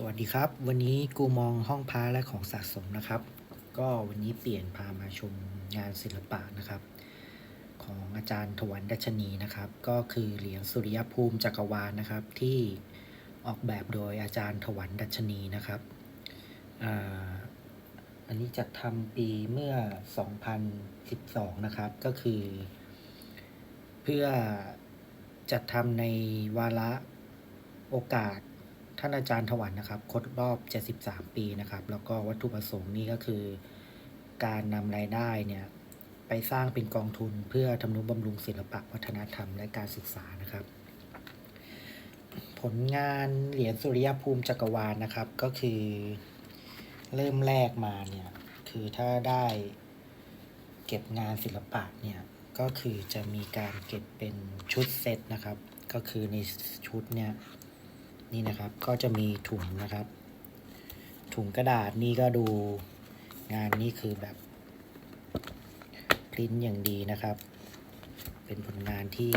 สวัสดีครับ วันนี้กูมองห้องพระและของสะสมนะครับ ก็วันนี้เปลี่ยนพามาชมงานศิลปะนะครับ ของอาจารย์ถวันดัชนีนะครับ ก็คือเหรียญสุริยภูมิจักรวาลนะครับ ที่ออกแบบโดยอาจารย์ถวันดัชนีนะครับอ,อันนี้จัดทำปีเมื่อ 2012 นะครับ ก็คือ เพื่อจัดทำในวาระโอกาส ท่านอาจารย์ถวันนะครับครบรอบ 73 ปีนะครับ แล้วก็วัตถุประสงค์นี่ก็คือ การนำรายได้เนี่ยไปสร้างเป็นกองทุนเพื่อทำนุบำรุงศิลปะวัฒนธรรมและการศึกษานะครับ ผลงานเหรียญสุริยภูมิจักรวาลนะครับ ก็คือเริ่มแรกมาเนี่ยคือถ้าได้เก็บงานศิลปะเนี่ยก็คือจะมีการเก็บเป็นชุดเซตนะครับ ก็คือในชุดเนี่ย นี่นะครับก็จะมีถุงนะครับ ถุงกระดาษนี่ก็ดูงานนี่คือแบบพริ้นท์อย่างดีนะครับ เป็นผลงานที่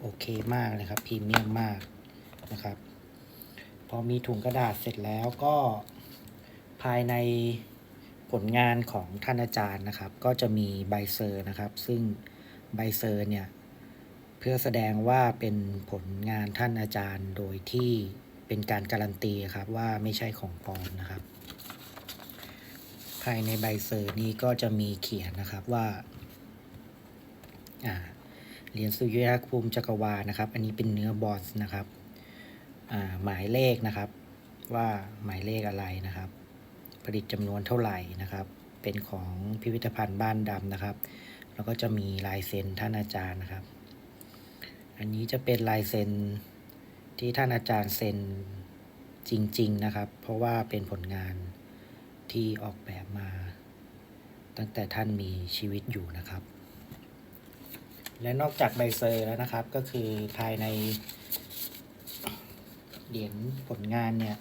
โอเคมากนะครับพรีเมียมมากนะครับ พอมีถุงกระดาษเสร็จแล้วก็ภายในผลงานของท่านอาจารย์นะครับ ก็จะมีใบเซอร์นะครับ ซึ่งใบเซอร์เนี่ย เพื่อแสดงว่าเป็นผลงานท่านอาจารย์โดยที่ เป็นการการันตีครับว่าไม่ใช่ของปลอมนะครับ ภายในใบเซอร์นี้ก็จะมีเขียนนะครับว่าเหรียญสุริยภูมิจักรวาลนะครับ อันนี้เป็นเนื้อบอสนะครับหมายเลขนะครับ ว่าหมายเลขอะไรนะครับ ผลิตจำนวนเท่าไหร่นะครับ เป็นของพิพิธภัณฑ์บ้านดำนะครับ แล้วก็จะมีลายเซ็นท่านอาจารย์นะครับ อันนี้จะเป็นลายเซ็น ที่ท่านอาจารย์เซ็นจริง ๆ นะครับ เพราะว่าเป็นผลงานที่ออกแบบมา ตั้งแต่ท่านมีชีวิตอยู่นะครับ และนอกจากใบเซอร์แล้วนะครับก็คือภายในเหรียญผลงานเนี่ย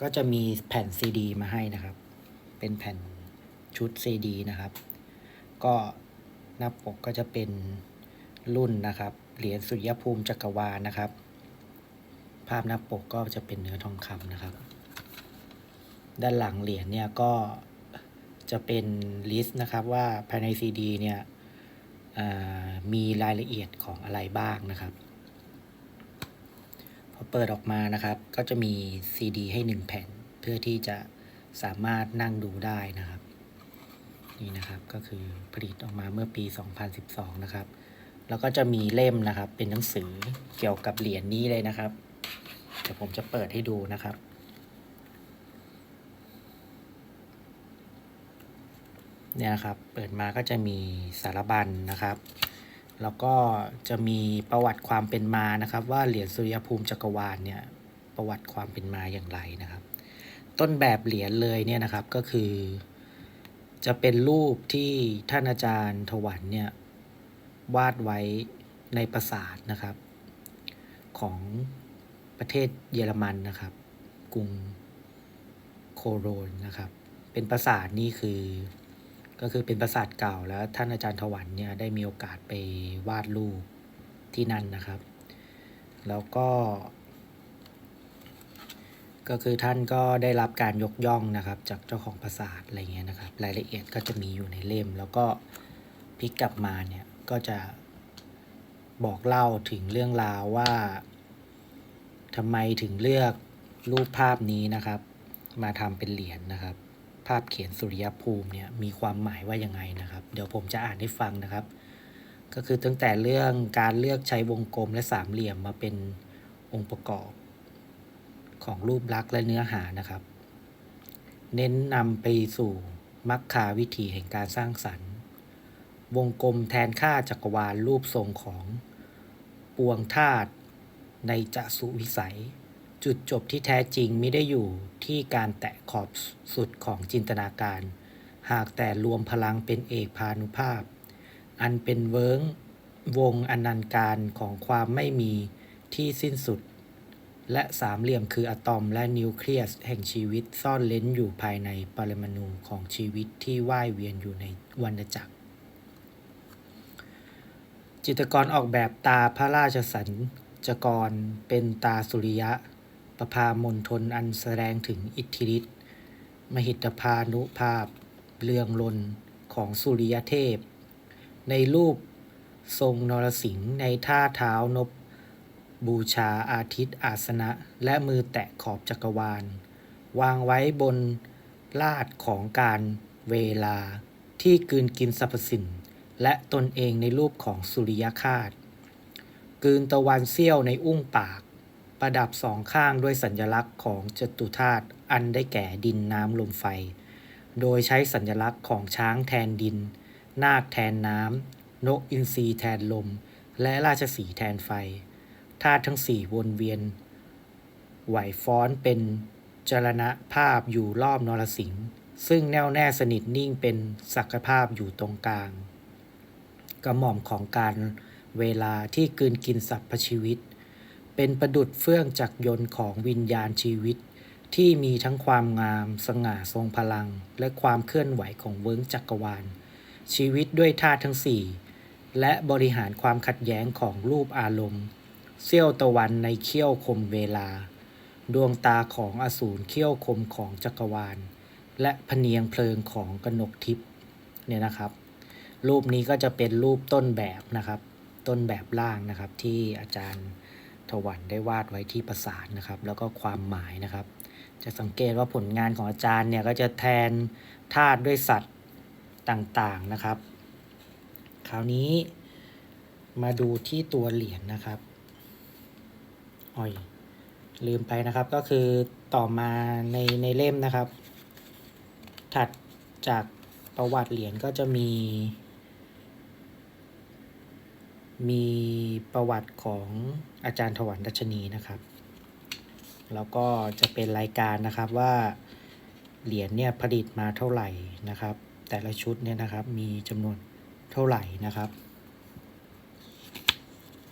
ก็จะมีแผ่นซีดีมาให้นะครับ เป็นแผ่นชุดซีดีนะครับ ก็หน้าปกก็จะเป็นรุ่นนะครับ เหรียญสุริยภูมิจักรวาลนะครับ ภาพหน้าปกก็จะเป็นเนื้อทองคำนะครับ ด้านหลังเหรียญเนี่ยก็จะเป็นลิสต์นะครับว่าภายในซีดีเนี่ยมีรายละเอียดของอะไรบ้างนะครับ พอเปิดออกมานะครับ ก็จะมีซีดีให้หนึ่งแผ่น เพื่อที่จะสามารถนั่งดูได้นะครับ นี่นะครับก็คือผลิตออกมาเมื่อปี 2012 นะครับ แล้วก็จะมีเล่มนะครับ เป็นหนังสือเกี่ยวกับเหรียญนี้เลยนะครับ เดี๋ยวผมจะเปิดให้ดูนะครับ เนี่ยนะครับ เปิดมาก็จะมีสารบัญนะครับ แล้วก็จะมีประวัติความเป็นมานะครับ ว่าเหรียญสุริยภูมิจักรวาลเนี่ยประวัติความเป็นมาอย่างไรนะครับ ต้นแบบเหรียญเลยเนี่ยนะครับก็คือ จะเป็นรูปที่ท่านอาจารย์ถวันเนี่ยวาดไว้ในปราสาทนะครับ ของ ประเทศเยอรมันนะครับ กรุงโคโรนนะครับ เป็นปราสาทนี่คือ ก็คือเป็นปราสาทเก่าแล้วท่านอาจารย์ถวันเนี่ยได้มีโอกาสไปวาดรูปที่นั่นนะครับ แล้วก็ ก็คือท่านก็ได้รับการยกย่องนะครับ จากเจ้าของปราสาทอะไรเงี้ยนะครับ รายละเอียดก็จะมีอยู่ในเล่ม แล้วก็พลิกกลับมาเนี่ยก็จะบอกเล่าถึงเรื่องราวว่า ทำไมถึงเลือกรูปภาพนี้นะครับ มาทำเป็นเหรียญนะครับ ภาพเขียนสุริยภูมิเนี่ยมีความหมายว่ายังไงนะครับ เดี๋ยวผมจะอ่านให้ฟังนะครับ ก็คือตั้งแต่เรื่องการเลือกใช้วงกลมและสามเหลี่ยมมาเป็นองค์ประกอบ ของรูปลักษณ์และเนื้อหานะครับ เน้นนำไปสู่มักคาวิธีแห่งการสร้างสรรค์ วงกลมแทนค่าจักรวาลรูปทรงของปวงธาตุ ในจัสุวิสัย จุดจบที่แท้จริงไม่ได้อยู่ที่การแตะขอบสุดของจินตนาการ หากแต่รวมพลังเป็นเอกพานุภาพ อันเป็นเวิ้งวงอนันต์การของความไม่มีที่สิ้นสุด และสามเหลี่ยมคืออะตอมและนิวเคลียสแห่งชีวิตซ่อนเล้นอยู่ภายในปรมาณูของชีวิตที่ว่ายเวียนอยู่ในวัฏจักร จิตรกรออกแบบตาพระราชสัญ จกรเป็นตาสุริยะ ประพามณฑลอันแสดงถึงอิทธิฤทธิ์มหิตพานุภาพเรืองรนของสุริยเทพ ในรูปทรงนรสิงห์ในท่าเท้านบ บูชาอาทิตย์อาสนะ และมือแตะขอบจักรวาล วางไว้บนลาดของการเวลาที่กืนกินสรรพสิ่งและตนเองในรูปของสุริยคาต กืนตะวันเสี้ยวในอุ้งปาก ประดับสองข้างด้วยสัญลักษณ์ของจตุธาตุอันได้แก่ดินน้ำลมไฟ โดยใช้สัญลักษณ์ของช้างแทนดิน นาคแทนน้ำนกอินทรีแทนลม และราชสีแทนไฟธาตุทั้งสี่วนเวียน ไหวฟ้อนเป็นจรณะภาพอยู่รอบนรสิงห์ซึ่งแน่วแน่สนิทนิ่งเป็นสักภาพอยู่ตรงกลาง กระหม่อมของการ เวลาที่กืนกินสรรพชีวิต เป็นประดุดเฟื่องจักรยนต์ของวิญญาณชีวิต ที่มีทั้งความงาม สง่าทรงพลัง และความเคลื่อนไหวของเวิ้งจักรวาล ชีวิตด้วยธาตุทั้งสี่และบริหารความขัดแย้งของรูปอารมณ์ เสี้ยวตะวันในเขี้ยวคมเวลา ดวงตาของอสูรเขี้ยวคมของจักรวาล และพเนียงเพลิงของกนกทิพย์เนี่ยนะครับ รูปนี้ก็จะเป็นรูปต้นแบบนะครับ ต้นแบบล่างนะครับ ที่อาจารย์ถวันได้วาดไว้ที่ประสานนะครับ แล้วก็ความหมายนะครับ จะสังเกตว่าผลงานของอาจารย์เนี่ยก็จะแทนธาตุด้วยสัตว์ต่างๆนะครับ คราวนี้มาดูที่ตัวเหรียญนะครับอ้อยลืมไปนะครับก็คือต่อมาในในเล่มนะครับ ถัดจากประวัติเหรียญก็จะมี มีประวัติของอาจารย์ถวันดัชนีนะครับ แล้วก็จะเป็นรายการนะครับว่าเหรียญเนี่ยผลิตมาเท่าไหร่นะครับ แต่ละชุดเนี่ยนะครับมีจำนวนเท่าไหร่นะครับ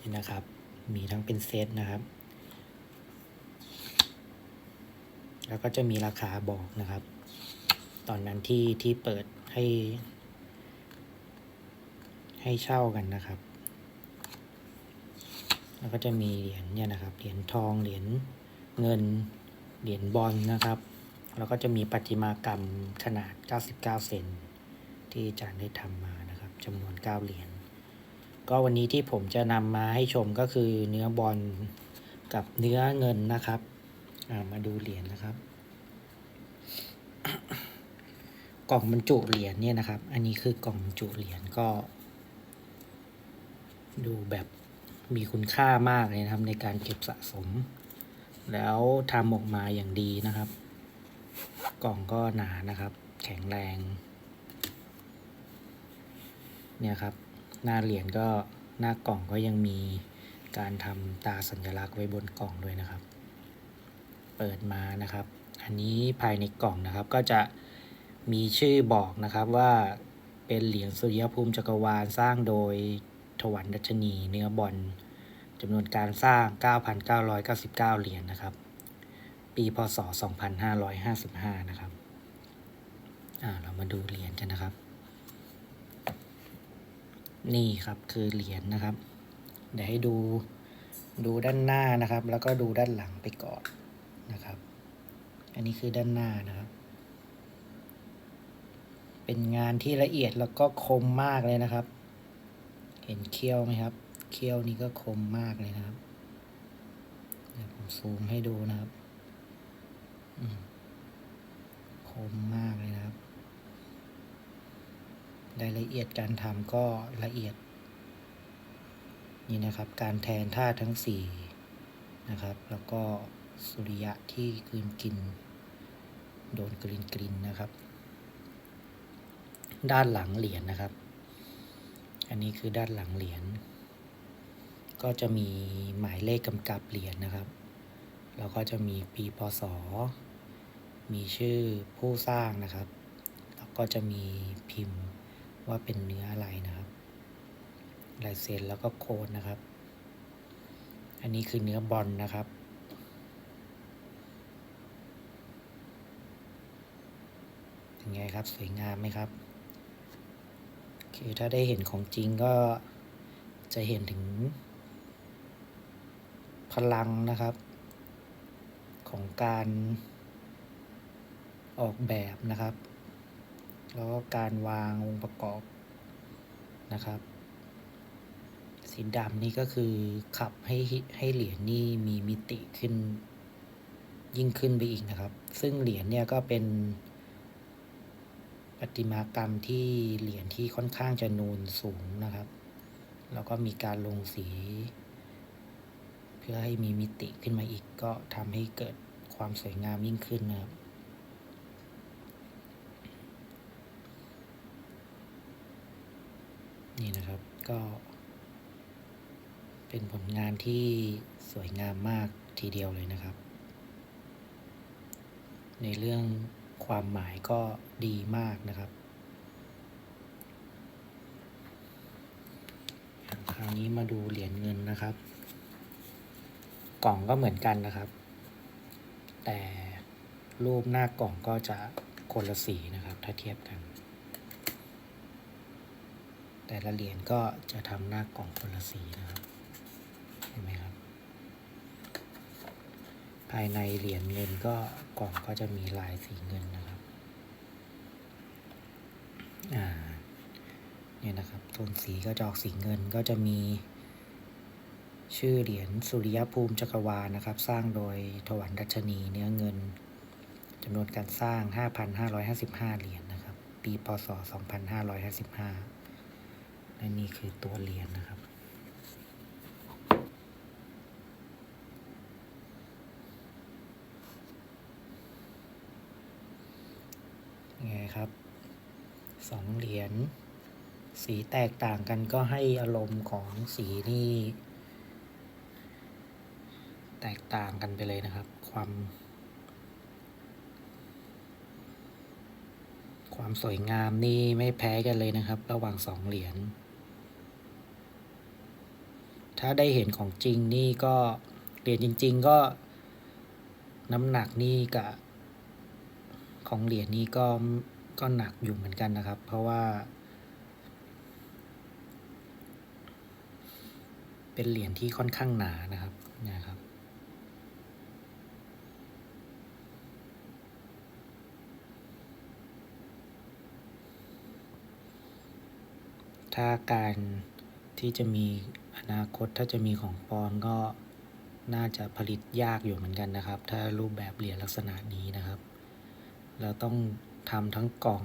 นี่นะครับ มีทั้งเป็นเซตนะครับ แล้วก็จะมีราคาบอกนะครับ ตอนนั้นที่ที่เปิดให้ ให้เช่ากันนะครับ แล้วก็จะมีเหรียญเนี่ยนะครับ เหรียญทอง เหรียญเงิน เหรียญบอลนะครับ แล้วก็จะมีประติมากรรมขนาด 99 เซนที่อาจารย์ได้ทำมานะครับจำนวน 9 เหรียญ ก็วันนี้ที่ผมจะนำมาให้ชมก็คือเนื้อบอลกับเนื้อเงินนะครับ มาดูเหรียญนะครับ กล่องบรรจุเหรียญเนี่ยนะครับ อันนี้คือกล่องบรรจุเหรียญก็ ดูแบบ มีคุณค่ามากเลยนะครับในการเก็บสะสม แล้วทำออกมาอย่างดีนะครับ กล่องก็หนานะครับ แข็งแรง เนี่ยครับ หน้าเหรียญก็หน้ากล่องก็ยังมีการทำตาสัญลักษณ์ไว้บนกล่องด้วยนะครับ เปิดมานะครับ อันนี้ภายในกล่องนะครับก็จะมีชื่อบอกนะครับว่าเป็นเหรียญสุริยภูมิจักรวาลสร้างโดย ถวันดัชนีเนื้อบอลจำนวนการสร้าง 9,999 เหรียญนนะครับ ปีพศ 2555 นะครับอ่าเรามาดูเหรียญกันนะครับ นี่ครับคือเหรียญนะครับ เดี๋ยวให้ดูดูด้านหน้านะครับ แล้วก็ดูด้านหลังไปก่อนนะครับ อันนี้คือด้านหน้านะครับ เป็นงานที่ละเอียดแล้วก็คมมากเลยนะครับ เห็นเขี้ยวไหมครับเขี้ยวนี้ก็คมมากเลยนะครับเดี๋ยวผมซูมให้ดูนะครับคมมากเลยนะครับ รายละเอียดการทำก็ละเอียด นี่นะครับ การแทนท่าทั้งสี่นะครับ แล้วก็สุริยะที่กลืนกิน โดนกลืนกลินนะครับ ด้านหลังเหรียญนนะครับ อันนี้คือด้านหลังเหรียญ ก็จะมีหมายเลขกำกับเหรียญนนะครับ แล้วก็จะมีปีพศ มีชื่อผู้สร้างนะครับ แล้วก็จะมีพิมพ์ว่าเป็นเนื้ออะไรนะครับ ลายเซ็นแล้วก็โค้ดนะครับ อันนี้คือเนื้อบอลนะครับเป็นไงครับ สวยงามไหมครับ คือถ้าได้เห็นของจริงก็จะเห็นถึง พลังนะครับ ของการออกแบบนะครับ แล้วก็การวางองค์ประกอบนะครับสีดำนี่ก็คือขับให้ให้เหรียญนี่มีมิติขึ้นยิ่งขึ้นไปอีกนะครับ ซึ่งเหรียญเนี่ยก็เป็น ประติมากรรมที่เหรียญที่ค่อนข้างจะนูนสูงนะครับ แล้วก็มีการลงสี เพื่อให้มีมิติขึ้นมาอีกก็ทำให้เกิดความสวยงามยิ่งขึ้นนะครับนี่นะครับก็ เป็นผลงานที่สวยงามมากทีเดียวเลยนะครับ ในเรื่อง ความหมายก็ดีมากนะครับ คราวนี้มาดูเหรียญเงินนะครับ กล่องก็เหมือนกันนะครับ แต่รูปหน้ากล่องก็จะคนละสีนะครับ ถ้าเทียบกัน แต่ละเหรียญก็จะทำหน้ากล่องคนละสีนะครับ เห็นไหมครับ ภายในเหรียญเงินก็กล่องก็จะมีลายสีเงินนะครับ อ่า เนี่ยนะครับโทนสีก็จะออกสีเงินก็จะมี ชื่อเหรียญสุริยภูมิจักรวาลนะครับ สร้างโดยถวันดัชนีเนื้อเงินจำนวนการสร้าง 5,555 เหรียญนะครับ ปี พศ 2555และนี่คือตัวเหรียญนะครับ ไงครับสองเหรียญสีแตกต่างกันก็ให้อารมณ์ของสีนี่ แตกต่างกันไปเลยนะครับ ความ ความสวยงามนี่ไม่แพ้กันเลยนะครับ ระหว่างสองเหรียญถ้าได้เห็นของจริงนี่ก็เหรียญจริง ๆ ก็น้ำหนักนี่กับ ของเหรียญนี้ก็ก็หนักอยู่เหมือนกันนะครับ เพราะว่า เป็นเหรียญที่ค่อนข้างหนานะครับนะครับถ้าการที่จะมีอนาคตถ้าจะมีของปลอมก็น่าจะผลิตยากอยู่เหมือนกันนะครับ ถ้ารูปแบบเหรียญลักษณะนี้นะครับ เราต้องทำทั้งกล่อง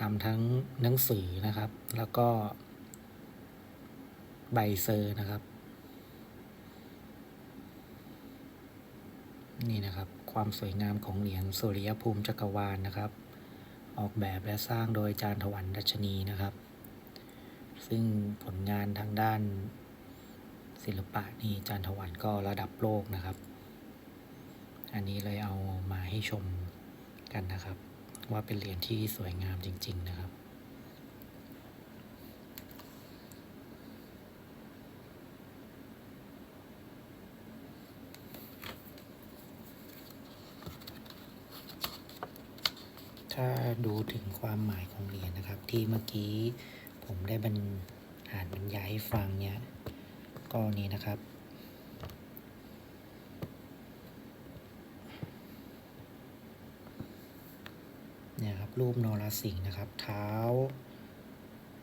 ทำทั้งหนังสือนะครับ แล้วก็ ใบเซอร์นะครับ นี่นะครับ ความสวยงามของเหรียญสุริยภูมิจักรวาลนะครับ ออกแบบและสร้างโดยอาจารย์ถวันดัชนีนะครับ ซึ่งผลงานทางด้านศิลปะนี่อาจารย์ถวันก็ระดับโลกนะครับ อันนี้เลยเอามาให้ชม กันนะครับ ว่าเป็นเหรียญที่สวยงามจริง ๆ นะครับถ้าดูถึงความหมายของเหรียญนะครับ ที่เมื่อกี้ผมได้บรรอ่านบรรยายให้ฟังเนี่ยก็นี้นะครับ เนี่ยครับรูปนรสิงห์นะครับ เท้า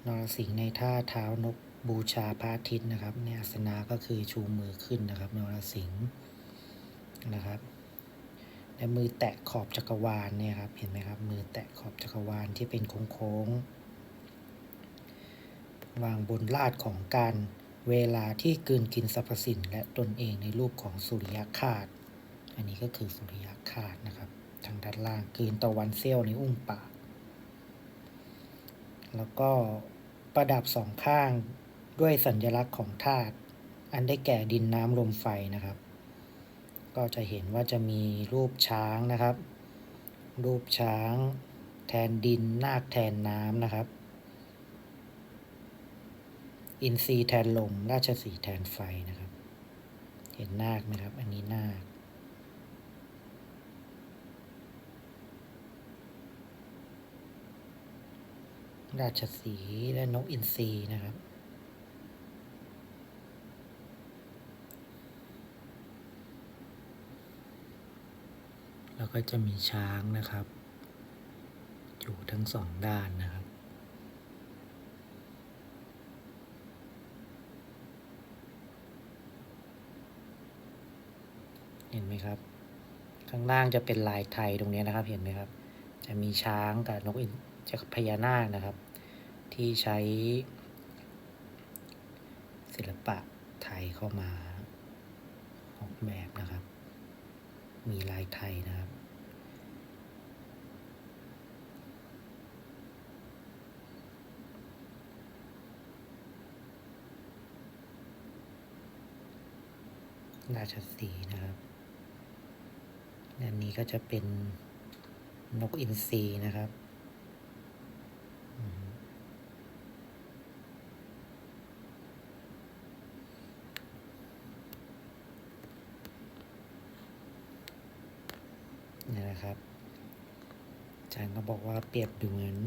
นรสิงห์ในท่าเท้านกบูชาพระอาทิตย์นะครับเนี่ยอาสนาก็คือชูมือขึ้นนะครับนรสิงห์นะครับและมือแตะขอบจักรวาลเนี่ยครับเห็นไหมครับ มือแตะขอบจักรวาลที่เป็นโค้งๆวางบนลาดของการเวลาที่กืนกินสรรพสิ่งและตนเองในรูปของสุริยคาตอันนี้ก็คือสุริยคาตนะครับ ทางด้านล่างกืนตะวันเซี่ยวในอุ้งปาก แล้วก็ประดับสองข้างด้วยสัญลักษณ์ของธาตุอันได้แก่ดินน้ำลมไฟนะครับ ก็จะเห็นว่าจะมีรูปช้างนะครับ รูปช้าง แทนดินนาคแทนน้ำนะครับ อินทรีย์แทนลมราชสีแทนไฟนะครับ เห็นนาคไหมครับ อันนี้นาค ราชสีและนกอินทรีนะครับ แล้วก็จะมีช้างนะครับ อยู่ทั้งสองด้านนะครับเห็นไหมครับ ข้างล่างจะเป็นลายไทยตรงนี้นะครับ เห็นไหมครับ จะมีช้างกับนกอินจะพญานาคนะครับ ที่ใช้ศิลปะไทยเข้ามาออกแบบนะครับ มีลายไทยนะครับ ราชสีนะครับอันนี้ก็จะเป็นนกอินทรีนะครับอืมนี่นะครับ อาจารย์ก็ บอกว่าเปรียบดูเหมือน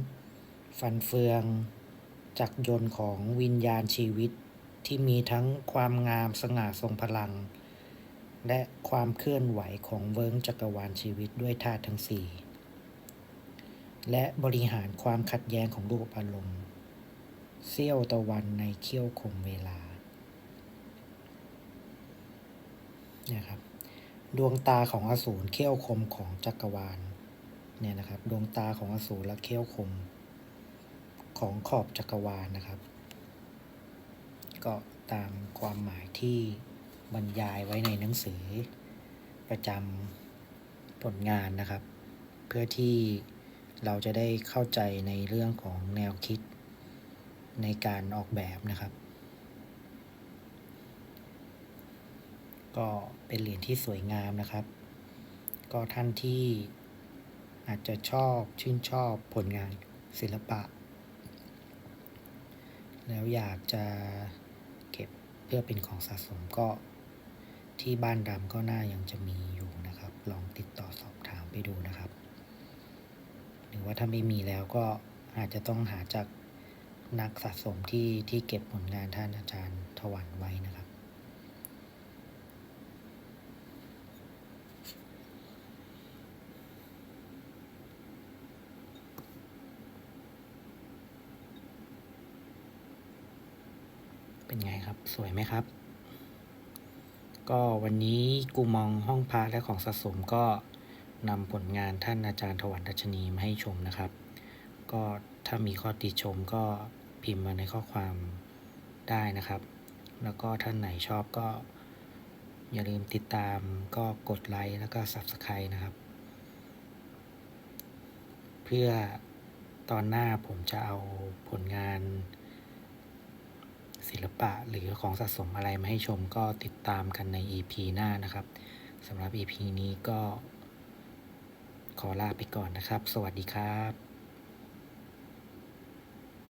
ฟันเฟืองจักรยนต์ของวิญญาณชีวิตที่มีทั้งความงามสง่าทรงพลัง และความเคลื่อนไหวของเวิ้งจักรวาลชีวิตด้วยธาตุทั้งสี่และบริหารความขัดแย้งของรูปอารมณ์เสี้ยวตะวันในเขี้ยวคมเวลานะครับดวงตาของอสูรเขี้ยวคมของจักรวาล เนี่ยนะครับดวงตาของอสูรและเขี้ยวคม ของขอบจักรวาลนะครับ ก็ตามความหมายที่บรรยายไว้ในหนังสือ ประจำผลงานนะครับ เพื่อที่เราจะได้เข้าใจในเรื่องของแนวคิดในการออกแบบนะครับ ก็เป็นเหรียญที่สวยงามนะครับ ก็ท่านที่ อาจจะชอบชื่นชอบผลงานศิลปะ แล้วอยากจะเก็บเพื่อเป็นของสะสมก็ที่บ้านดำก็น่ายังจะมีอยู่นะครับ ลองติดต่อสอบถามไปดูนะครับ หรือว่าถ้าไม่มีแล้วก็อาจจะต้องหาจากนักสะสมที่ที่เก็บผลงานท่านอาจารย์ถวันไว้นะครับ ไงครับ สวยไหมครับ ก็วันนี้กูมองห้องพระและของสะสมก็นำผลงานท่านอาจารย์ถวันดัชนีมาให้ชมนะครับ ก็ถ้ามีข้อติชมก็พิมพ์มาในข้อความได้นะครับ แล้วก็ท่านไหนชอบก็ อย่าลืมติดตามก็กดไลค์แล้วก็ Subscribe นะครับ เพื่อตอนหน้าผมจะเอาผลงาน ศิลปะหรือของสะสมอะไรมาให้ชมก็ติดตามกันใน EP หน้านะครับสำหรับ EP นี้ก็ขอลาไปก่อนนะครับ สวัสดีครับ